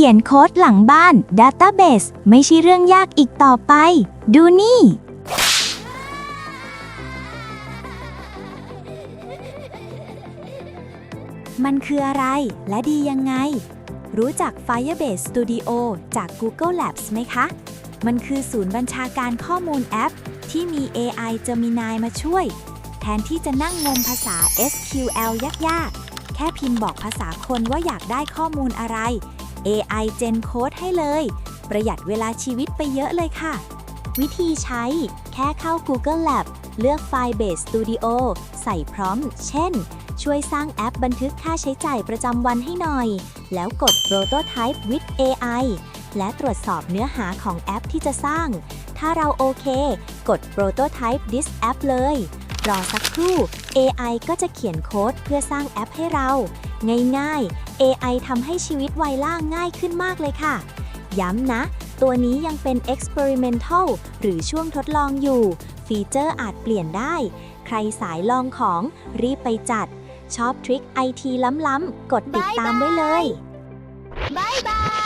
ขียนโค้ดหลังบ้าน Database ไม่ใช่เรื่องยากอีกต่อไป ดูนี่ มันคืออะไรและดียังไง รู้จัก Firebase Studio จาก Google Labs ไหมคะ มันคือศูนย์บัญชาการข้อมูลแอป ที่มี AI Gemini มาช่วย แทนที่จะนั่งงมภาษา SQL ยากๆ แค่พิมพ์บอกภาษาคนว่าอยากได้ข้อมูลอะไร AI Gen Code ให้เลย ประหยัดเวลาชีวิตไปเยอะเลยค่ะ วิธีใช้ แค่เข้า Google Lab เลือก Firebase Studio ใส่พร้อม เช่น ช่วยสร้างแอปบันทึกค่าใช้จ่ายประจำวันให้หน่อย แล้วกด Prototype with AI และตรวจสอบเนื้อหาของแอปที่จะสร้าง ถ้าเราโอเค กด Prototype this app เลย รอสักครู่ AI ก็จะเขียนโค้ดเพื่อสร้างแอปให้เรา ง่ายๆ AI ทำให้ชีวิตไวล่างง่ายขึ้นมากเลยค่ะ ย้ำนะ ตัวนี้ยังเป็น experimental หรือช่วงทดลองอยู่ ฟีเจอร์อาจเปลี่ยนได้ ใครสายลองของรีบไปจัด ชอบทริคไอทีล้ำๆ กดติดตามไว้เลยบายบาย